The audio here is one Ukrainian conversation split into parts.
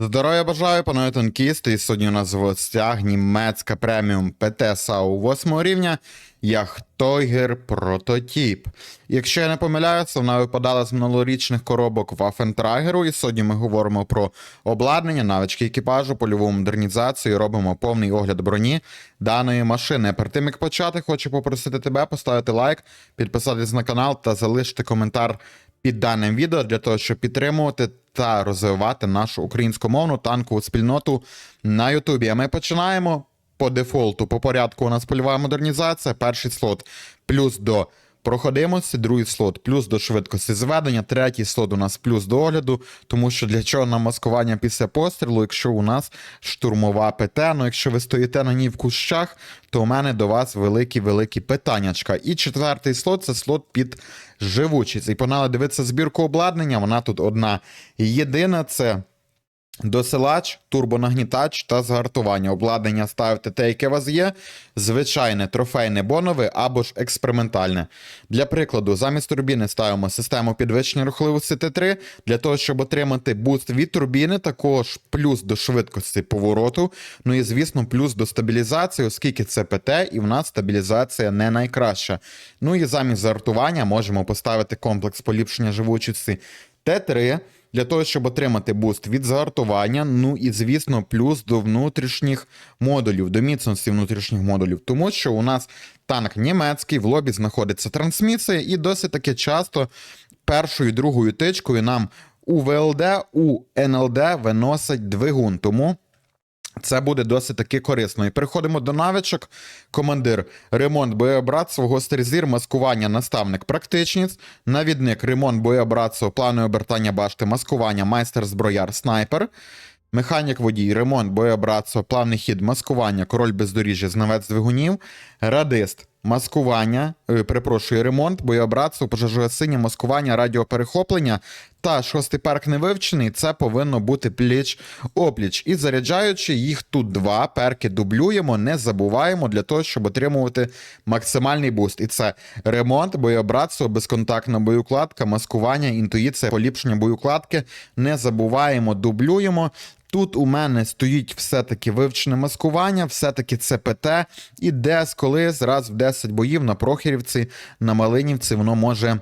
Здоров'я бажаю, панове танкісти. І сьогодні у нас в гостях німецька преміум ПТ САУ 8 рівня Яхтойгер Прототіп. Якщо я не помиляюся, вона випадала з минулорічних коробок Вафентрагеру. І сьогодні ми говоримо про обладнання, навички екіпажу, польову модернізацію. і Робимо повний огляд броні даної машини. Перед тим як почати, хочу попросити тебе поставити лайк, підписатись на канал та залишити коментар під даним відео для того, щоб підтримувати та розвивати нашу українськомовну танкову спільноту на Ютубі. А ми починаємо по дефолту. По порядку у нас польова модернізація. Перший слот плюс до проходимості, другий слот плюс до швидкості зведення, третій слот у нас плюс до огляду, тому що для чого нам маскування після пострілу, якщо у нас штурмова ПТ, ну якщо ви стоїте на ній в кущах, то у мене до вас великі-великі питаннячка. І четвертий слот це слот під живучість. І погнали дивитися збірку обладнання. Вона тут одна єдина. Це Досилач, турбонагнітач та згартування. Обладнання ставите те, яке у вас є. Звичайне, трофейне, бонове або ж експериментальне. Для прикладу, замість турбіни ставимо систему підвищення рухливості Т3 для того, щоб отримати буст від турбіни, також плюс до швидкості повороту. Ну і, звісно, плюс до стабілізації, оскільки це ПТ, і в нас стабілізація не найкраща. Ну і замість згартування можемо поставити комплекс поліпшення живучості Т3 для того, щоб отримати буст від загартування, ну і, звісно, плюс до внутрішніх модулів, до міцності внутрішніх модулів, тому що у нас танк німецький, в лобі знаходиться трансмісія, і досить таки часто першою і другою тичкою нам у ВЛД, у НЛД виносить двигун. Тому. Це буде досить таки корисно. І переходимо до навичок. Командир, ремонт боєобратства, гострий зір, маскування, наставник, практичність, навідник, ремонт боєобратства, плани обертання башти, маскування, майстер зброяр, снайпер. Механік водій, ремонт, боєобратство, плавний хід, маскування, король бездоріжжя, знавець двигунів, радист, маскування, перепрошую, ремонт, боєобратство, пожежогасіння, маскування, радіоперехоплення та шостий перк не вивчений, це повинно бути пліч опліч. І заряджаючи їх тут два, перки дублюємо, не забуваємо для того, щоб отримувати максимальний буст. І це ремонт, боєобратство, безконтактна боєукладка, маскування, інтуїція, поліпшення боєукладки. Не забуваємо, дублюємо. Тут у мене стоїть все-таки вивчене маскування, все-таки це ПТ, і десь колись раз в 10 боїв на Прохірівці, на Малинівці воно може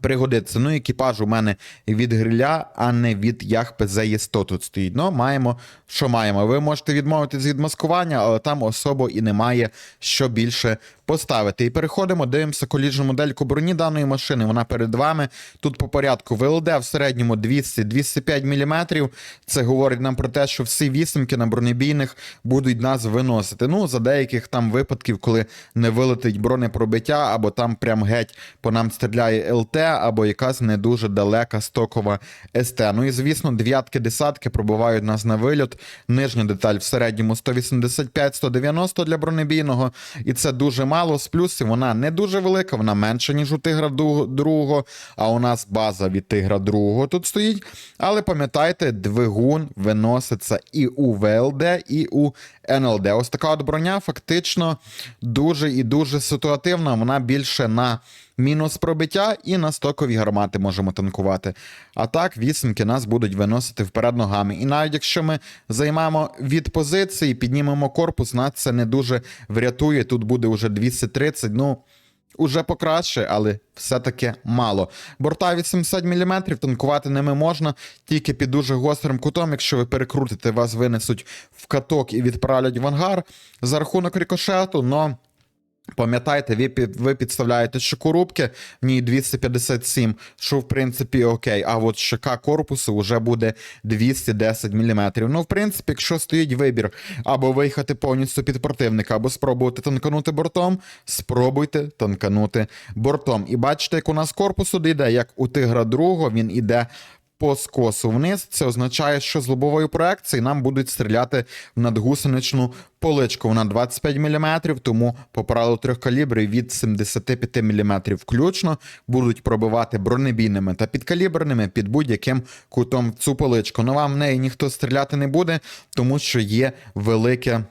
пригодиться. Ну, екіпаж у мене від гриля, а не від ях ПЗ 100 тут стоїть. Ну, маємо, що маємо. Ви можете відмовитись від маскування, але там особо і немає що більше поставити. І переходимо, дивимося коліжну модельку броні даної машини. Вона перед вами. Тут по порядку ВЛД в середньому 200-205 мм. Це говорить нам про те, що всі вісімки на бронебійних будуть нас виносити. Ну, за деяких там випадків, коли не вилетить бронепробиття, або там прям геть по нам стріляє ЛТ, або якась не дуже далека стокова СТ. Ну і звісно, дев'ятки десятки пробувають нас на вильот. Нижня деталь в середньому 185-190 для бронебійного. І це дуже мало. З плюсів вона не дуже велика, вона менша, ніж у тигра другого. А у нас база від тигра другого тут стоїть. Але пам'ятайте, двигун виноситься і у ВЛД, і у НЛД. Ось така от броня фактично дуже і дуже ситуативна. Вона більше на мінус пробиття і на стокові гармати можемо танкувати. А так, вісімки нас будуть виносити вперед ногами. І навіть якщо ми займаємо від позиції, піднімемо корпус, нас це не дуже врятує. Тут буде вже 230. Ну. Уже покраще, але все-таки мало. Борта 80 мм, танкувати ними можна, тільки під дуже гострим кутом. Якщо ви перекрутите, вас винесуть в каток і відправлять в ангар за рахунок рикошету, но. Пам'ятайте, ви, під, ви підставляєте шикорубки, в ній 257, що в принципі окей. А от шика корпусу вже буде 210 мм. Ну, в принципі, якщо стоїть вибір або виїхати повністю під противника, або спробувати танканути бортом, спробуйте танканути бортом. І бачите, як у нас корпус йде, як у тигра другого, він іде по скосу вниз. Це означає, що з лобової проекції нам будуть стріляти в надгусеничну поличку. Вона 25 мм, тому по правилу трьох калібрів від 75 мм включно будуть пробивати бронебійними та підкаліберними під будь-яким кутом цю поличку. Но вам в неї ніхто стріляти не буде, тому що є велике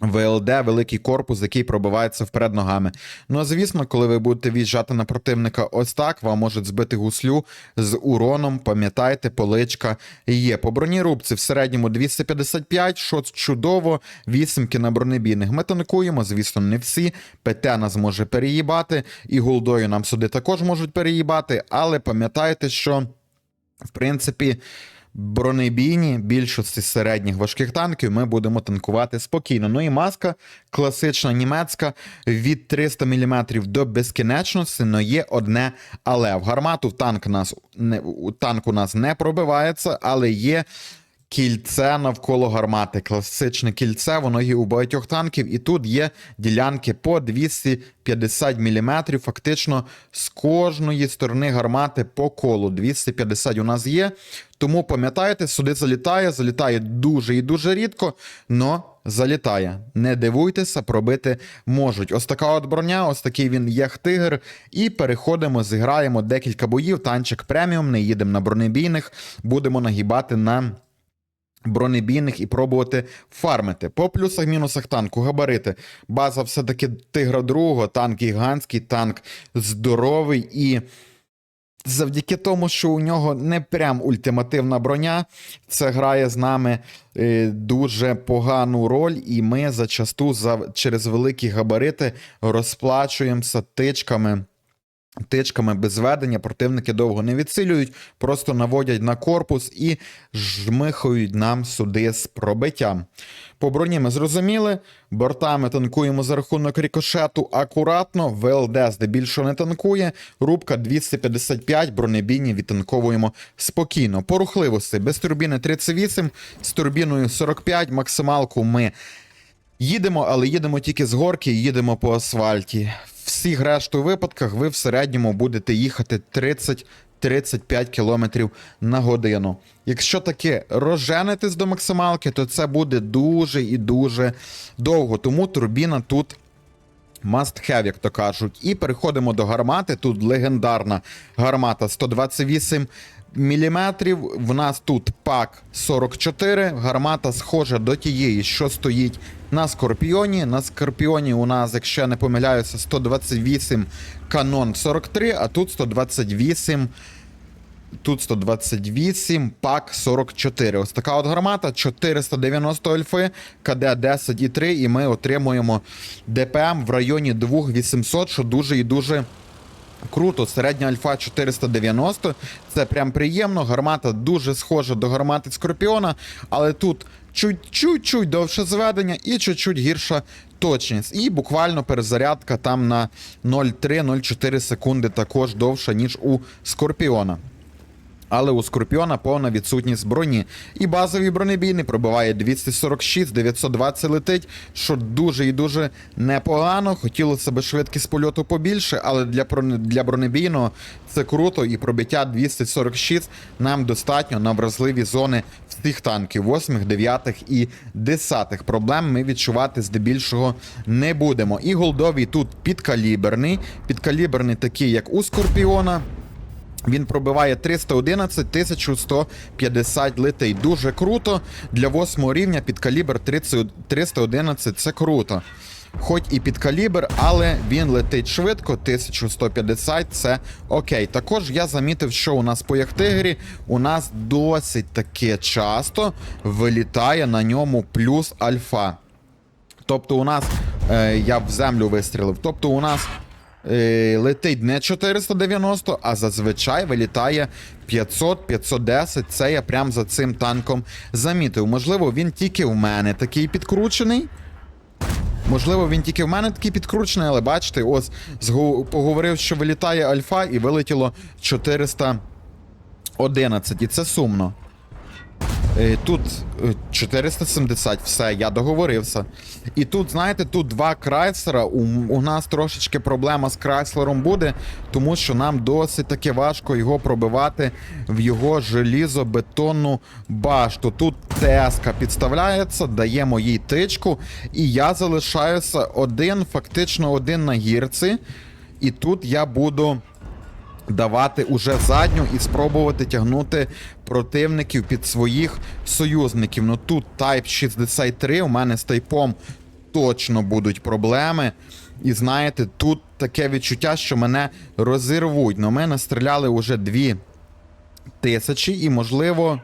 ВЛД, великий корпус, який пробивається вперед ногами. Ну а звісно, коли ви будете в'їжджати на противника ось так, вам можуть збити гуслю з уроном. Пам'ятайте, поличка є. По бронірубці в середньому 255, що чудово, вісімки на бронебійних. Ми танкуємо, звісно, не всі. ПТ нас може переїбати, і голдою нам сюди також можуть переїбати, але пам'ятайте, що в принципі. Бронебійні більшості середніх важких танків ми будемо танкувати спокійно. Ну і маска класична німецька від 300 мм до безкінечності, но є одне але в гармату танк нас не танк у нас не пробивається, але є. Кільце навколо гармати, класичне кільце, воно є у багатьох танків, і тут є ділянки по 250 мм, фактично з кожної сторони гармати по колу. 250 у нас є. Тому пам'ятайте, сюди залітає, залітає дуже і дуже рідко, но залітає. Не дивуйтеся, пробити можуть. Ось така от броня, ось такий він єх-тигр. І переходимо, зіграємо декілька боїв. Танчик преміум, не їдемо на бронебійних, будемо нагибати на бронебійних і пробувати фармити. По плюсах-мінусах танку, габарити. База все-таки тигра другого, танк гігантський, танк здоровий і. Завдяки тому, що у нього не прям ультимативна броня, це грає з нами е, дуже погану роль, і ми зачасту за, через великі габарити розплачуємося тичками. Тичками без ведення противники довго не відсилюють, просто наводять на корпус і жмихають нам сюди з пробиттям. По броні ми зрозуміли, бортами танкуємо за рахунок рікошету акуратно, ВЛД здебільшого не танкує, рубка 255, бронебійні відтанковуємо спокійно. По рухливості без турбіни 38, з турбіною 45, максималку ми Їдемо, але їдемо тільки з горки, їдемо по асфальті. Всіх решту випадках ви в середньому будете їхати 30-35 км на годину. Якщо таки розженетесь до максималки, то це буде дуже і дуже довго. Тому турбіна тут Must have, як то кажуть. І переходимо до гармати. Тут легендарна гармата 128 мм. В нас тут пак 44. Гармата схожа до тієї, що стоїть на Скорпіоні. На Скорпіоні у нас, якщо я не помиляюся, 128 канон 43, а тут 128. Тут 128, пак 44. Ось така от гармата, 490 альфи, КД 10,3, і ми отримуємо ДПМ в районі 2800, що дуже і дуже круто. Середня альфа 490. Це прям приємно. Гармата дуже схожа до гармати Скорпіона, але тут чуть-чуть довше зведення і чуть-чуть гірша точність. І буквально перезарядка там на 0,3-0,4 секунди також довша, ніж у Скорпіона. Але у Скорпіона повна відсутність броні. І базовий бронебійний пробиває 246, 920 летить, що дуже і дуже непогано. Хотілося б швидкість польоту побільше, але для для бронебійного це круто. І пробиття 246 нам достатньо на вразливі зони всіх танків, 8, 9 і 10. Проблем ми відчувати здебільшого не будемо. І голдовий тут підкаліберний. Підкаліберний такий, як у Скорпіона. Він пробиває 311 1150 летей. Дуже круто. Для восьмого рівня під калібр 30, 311 це круто. Хоч і під калібр, але він летить швидко, 1150 це окей. Також я замітив, що у нас по Яхтигрі у нас досить таки часто вилітає на ньому плюс альфа. Тобто, у нас е, я в землю вистрілив. Тобто, у нас летить не 490, а зазвичай вилітає 500-510. Це я прям за цим танком замітив. Можливо, він тільки в мене такий підкручений. Можливо, він тільки в мене такий підкручений, але бачите, ось поговорив, що вилітає альфа, і вилетіло 411. І це сумно. Е, Тут е, 470, все, я договорився. І тут, знаєте, тут два крайслера. У, у нас трошечки проблема з крайслером буде, тому що нам досить таки важко його пробивати в його желізобетонну башту. Тут ТСК підставляється, даємо їй тичку, і я залишаюся один, фактично один на гірці. І тут я буду давати уже задню і спробувати тягнути противників під своїх союзників. Ну тут Type 63, у мене з тайпом точно будуть проблеми. І знаєте, тут таке відчуття, що мене розірвуть. Ну, ми настріляли уже дві тисячі, і можливо.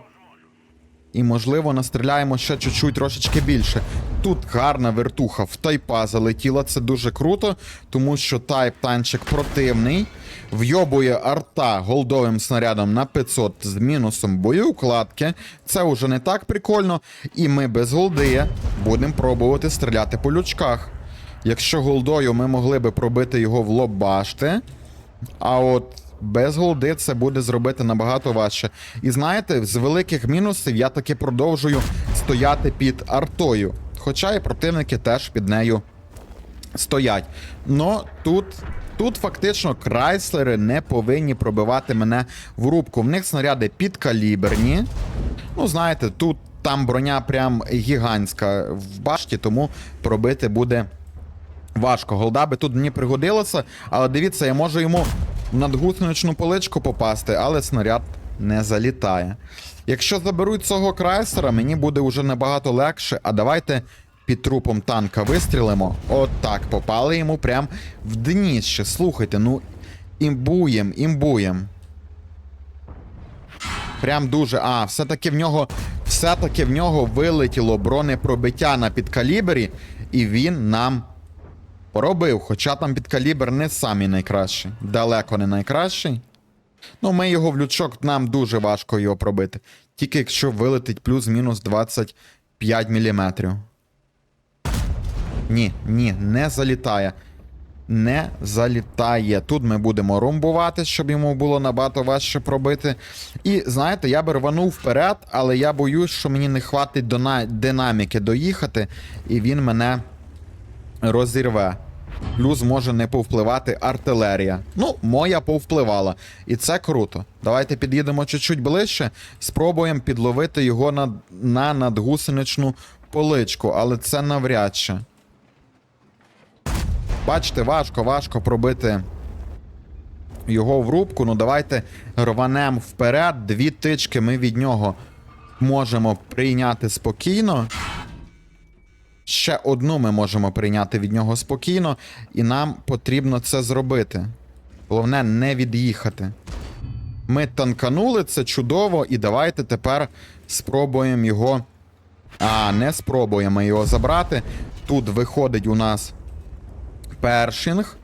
І, можливо, настріляємо ще чуть-чуть трошечки більше. Тут гарна вертуха в тайпа залетіла, це дуже круто, тому що тайп танчик противний. Вйобує арта голдовим снарядом на 500 з мінусом боєукладки. Це вже не так прикольно. І ми без голди будемо пробувати стріляти по лючках. Якщо голдою ми могли би пробити його в лоб башти, а от без голди це буде зробити набагато важче. І знаєте, з великих мінусів я таки продовжую стояти під артою. Хоча і противники теж під нею стоять. Но тут. Тут фактично крайслери не повинні пробивати мене в рубку. В них снаряди підкаліберні. Ну, знаєте, тут там броня прям гігантська в башті, тому пробити буде важко. Голда би тут мені пригодилося, але дивіться, я можу йому в надгусеничну поличку попасти, але снаряд не залітає. Якщо заберуть цього крайсера, мені буде вже набагато легше. А давайте під трупом танка вистрілимо. От так, попали йому прям в дніще. Слухайте, ну імбуєм, імбуєм. Прям дуже. А, все-таки в нього. Все-таки в нього вилетіло бронепробиття на підкалібері, і він нам поробив. Хоча там підкалібр не самий найкращий. Далеко не найкращий. Ну, ми його в лючок, нам дуже важко його пробити. Тільки якщо вилетить плюс-мінус 25 мм. Ні, ні, не залітає. Не залітає. Тут ми будемо ромбувати, щоб йому було набагато важче пробити. І знаєте, я би рванув вперед, але я боюсь, що мені не хватить динаміки доїхати, і він мене розірве. Плюс може не повпливати артилерія. Ну, моя повпливала. І це круто. Давайте під'їдемо чуть-чуть ближче, спробуємо підловити його на, на надгусеничну поличку, але це навряд чи. Бачите, важко, важко пробити його в рубку. Ну, давайте рванемо вперед. Дві тички ми від нього можемо прийняти спокійно. Ще одну ми можемо прийняти від нього спокійно, і нам потрібно це зробити. Головне, не від'їхати. Ми танканули, це чудово, і давайте тепер спробуємо його. А, не спробуємо його забрати. Тут виходить у нас першинг.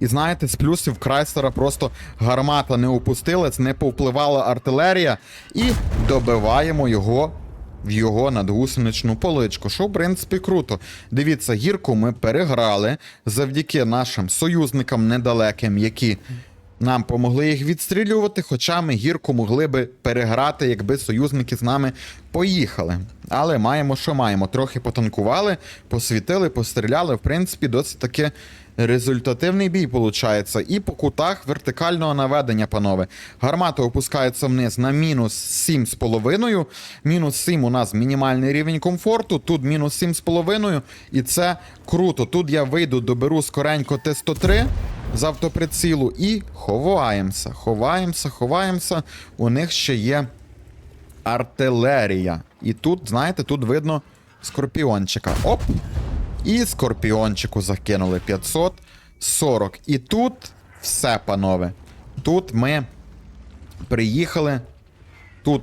І знаєте, з плюсів Крайслера просто гармата не опустилась, не повпливала артилерія, і добиваємо його в його надгусеничну поличку, що в принципі круто. Дивіться, гірку ми переграли завдяки нашим союзникам недалеким, які нам помогли їх відстрілювати, хоча ми гірку могли би переграти, якби союзники з нами поїхали. Але маємо, що маємо. Трохи потанкували, посвітили, постріляли. В принципі, досить таки результативний бій виходить. І по кутах вертикального наведення, панове. Гармата опускається вниз на мінус 7,5. Мінус 7 у нас мінімальний рівень комфорту. Тут мінус 7,5. І це круто. Тут я вийду, доберу скоренько Т-103 з автоприцілу і ховаємося. Ховаємося, ховаємося. У них ще є артилерія. І тут, знаєте, тут видно скорпіончика. Оп! І скорпіончику закинули 540. І тут все, панове. Тут ми приїхали. Тут.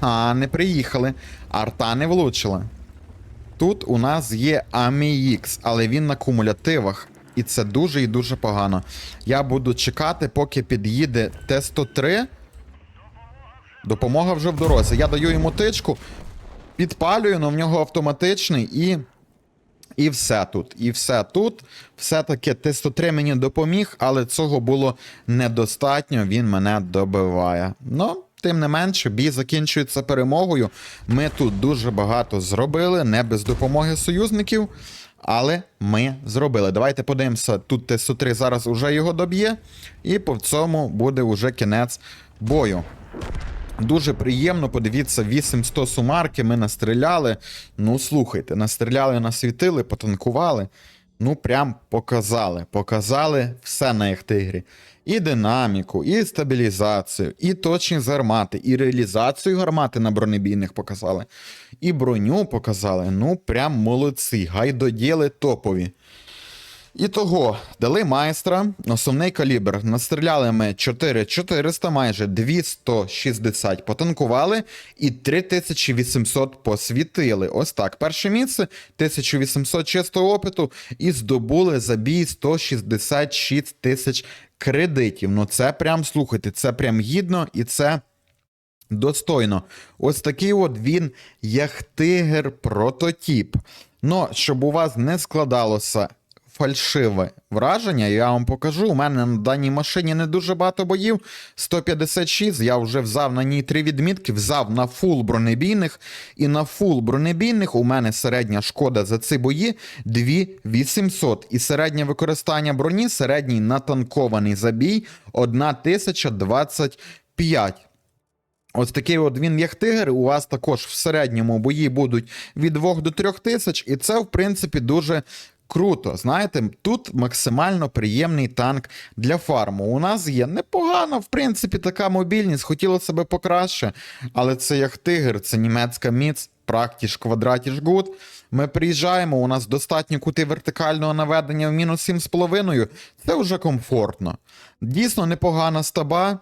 А, не приїхали. Арта не влучила. Тут у нас є AMIX, але він на кумулятивах. І це дуже і дуже погано. Я буду чекати, поки під'їде Т-103. Допомога вже в дорозі. Я даю йому тичку, підпалюю, але в нього автоматичний і. І все тут. І все тут. Все-таки Т-103 мені допоміг, але цього було недостатньо. Він мене добиває. Ну, тим не менше, бій закінчується перемогою. Ми тут дуже багато зробили, не без допомоги союзників. Але ми зробили. Давайте подивимося. Тут Т-103 зараз уже його доб'є, і по цьому буде вже кінець бою. Дуже приємно, подивіться, 800 сумарки ми настріляли. Ну, слухайте, настріляли, насвітили, потанкували. ну прям показали. Показали все на їх тигрі. І динаміку, і стабілізацію, і точність гармати, і реалізацію гармати на бронебійних показали, і броню показали. Ну, прям молодці. Гайдоділи топові. І того дали майстра, основний калібр. Настріляли ми 4400, майже 260 потанкували і 3800 посвітили. Ось так. Перше місце 1800 чистого опиту і здобули за бій 166 тисяч кредитів. Ну це прям слухайте, це прям гідно і це. Достойно. Ось такий от він яхтигер прототіп. Ну, щоб у вас не складалося фальшиве враження, я вам покажу. У мене на даній машині не дуже багато боїв. 156. Я вже взяв на ній три відмітки, взяв на фул бронебійних. І на фул бронебійних у мене середня шкода за ці бої 2800. І середнє використання броні, середній натанкований забій 1025. Ось такий от він як тигр. У вас також в середньому бої будуть від 2 до 3 тисяч, і це, в принципі, дуже круто. Знаєте, тут максимально приємний танк для фарму. У нас є непогана, в принципі, така мобільність, хотілося б покраще, але це як тигр, це німецька міць, практіш, квадратіш гуд. Ми приїжджаємо, у нас достатньо кути вертикального наведення в мінус 7,5. Це вже комфортно. Дійсно непогана стаба.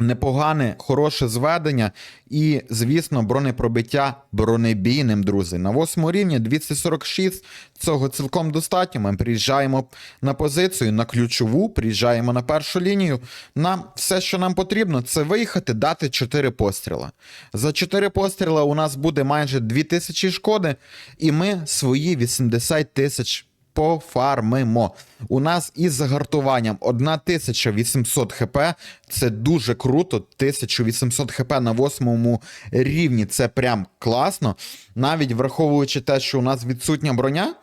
Непогане, хороше зведення і, звісно, бронепробиття бронебійним, друзі. На восьмому рівні 246. Цього цілком достатньо. Ми приїжджаємо на позицію, на ключову, приїжджаємо на першу лінію. Нам все, що нам потрібно, це виїхати, дати 4 постріла. За 4 постріла у нас буде майже 2000 шкоди, і ми свої 80 тисяч пофармимо. У нас із загартуванням 1800 хп. Це дуже круто. 1800 хп на восьмому рівні. Це прям класно. Навіть враховуючи те, що у нас відсутня броня.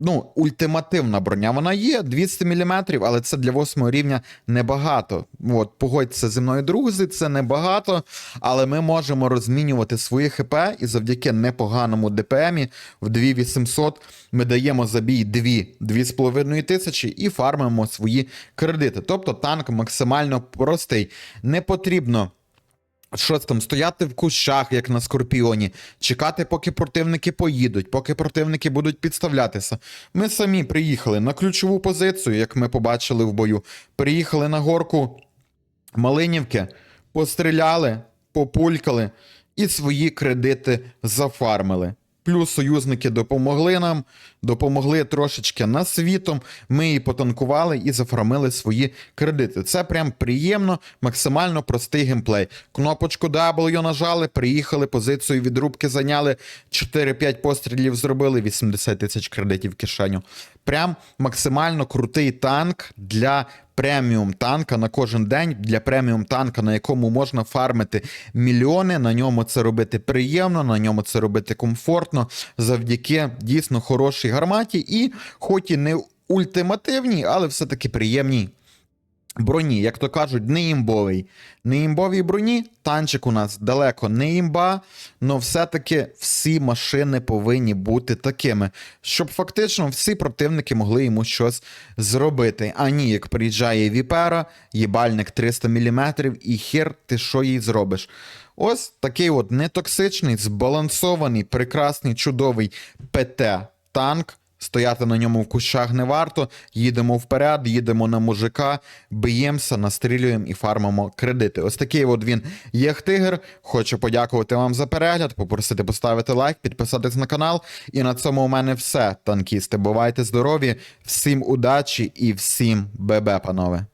Ну, ультимативна броня вона є 200 мм, але це для восьмого рівня небагато. От, погодьтеся зі мною, друзі, це небагато, але ми можемо розмінювати свої ХП і завдяки непоганому ДПМі в 2800 ми даємо забій 2 2,5 тисячі і фармимо свої кредити. Тобто танк максимально простий. Не потрібно. Щось там стояти в кущах, як на скорпіоні, чекати, поки противники поїдуть, поки противники будуть підставлятися. Ми самі приїхали на ключову позицію, як ми побачили в бою. Приїхали на горку Малинівки, постріляли, популькали і свої кредити зафармили. Плюс союзники допомогли нам, допомогли трошечки на світом. Ми її потанкували і зафармили свої кредити. Це прям приємно, максимально простий геймплей. Кнопочку W нажали, приїхали, позицію відрубки зайняли, 4-5 пострілів зробили, 80 тисяч кредитів в кишеню. Прям максимально крутий танк для преміум танка на кожен день для преміум танка, на якому можна фармити мільйони. На ньому це робити приємно, на ньому це робити комфортно, завдяки дійсно хорошій гарматі, і хоч і не ультимативній, але все-таки приємній. Броні, як то кажуть, не імбовий. Не імбовій броні, танчик у нас далеко не імба, але все-таки всі машини повинні бути такими, щоб фактично всі противники могли йому щось зробити. А ні, як приїжджає Віпера, їбальник 300 мм, і хер ти що їй зробиш. Ось такий от нетоксичний, збалансований, прекрасний, чудовий ПТ-танк. Стояти на ньому в кущах не варто. Їдемо вперед, їдемо на мужика, б'ємося, настрілюємо і фармимо кредити. Ось такий от він є тигр. Хочу подякувати вам за перегляд, попросити поставити лайк, підписатись на канал. І на цьому у мене все, танкісти. Бувайте здорові, всім удачі і всім бебе, панове.